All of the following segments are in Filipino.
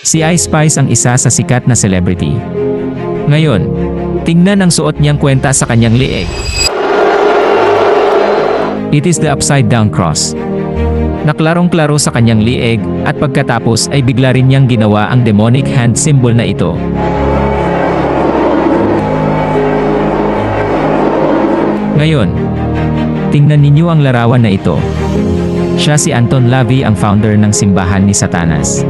Si Ice Spice ang isa sa sikat na celebrity. Ngayon, tingnan ang suot niyang kwenta sa kanyang lieg. It is the upside down cross. Naklarong-klaro sa kanyang lieg at pagkatapos ay bigla rin niyang ginawa ang demonic hand symbol na ito. Ngayon, tingnan ninyo ang larawan na ito. Siya si Anton Lavey ang founder ng simbahan ni Satanas.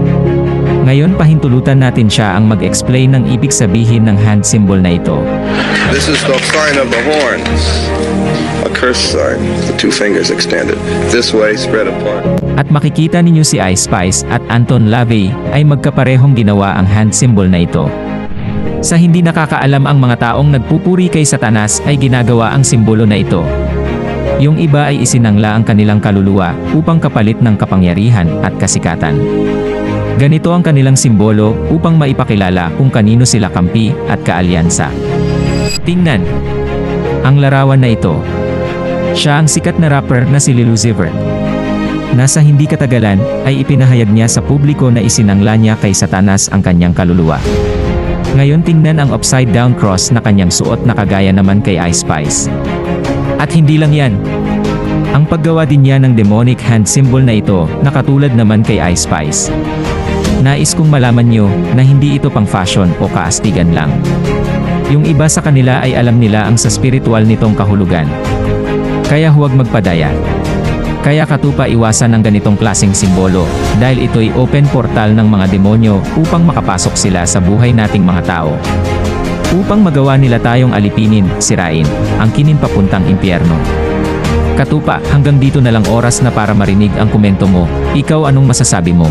Ngayon pahintulutan natin siya ang mag-explain ng ibig sabihin ng hand symbol na ito. This is the sign of the horns. A curse sign, the two fingers extended. This way, spread apart. At makikita ninyo si Ice Spice at Anton Lavey ay magkaparehong ginawa ang hand symbol na ito. Sa hindi nakakaalam ang mga taong nagpupuri kay Satanas ay ginagawa ang simbolo na ito. Yung iba ay isinangla ang kanilang kaluluwa upang kapalit ng kapangyarihan at kasikatan. Ganito ang kanilang simbolo upang maipakilala kung kanino sila kampi at kaalyansa. Tingnan. Ang larawan na ito. Siya ang sikat na rapper na si Lil Uzi Vert. Nasa hindi katagalan ay ipinahayag niya sa publiko na isinangla niya kay Satanas ang kanyang kaluluwa. Ngayon tingnan ang upside down cross na kanyang suot na kagaya naman kay Ice Spice. At hindi lang yan. Ang paggawa din niya ng demonic hand symbol na ito na katulad naman kay Ice Spice. Nais kong malaman nyo na hindi ito pang fashion o kaastigan lang. Yung iba sa kanila ay alam nila ang sa spiritual nitong kahulugan. Kaya huwag magpadaya. Kaya katupa iwasan ang ganitong klaseng simbolo, dahil ito'y open portal ng mga demonyo upang makapasok sila sa buhay nating mga tao. Upang magawa nila tayong alipinin, sirain, ang kinin papuntang impyerno. Katupa, hanggang dito na lang oras na para marinig ang komento mo. Ikaw anong masasabi mo?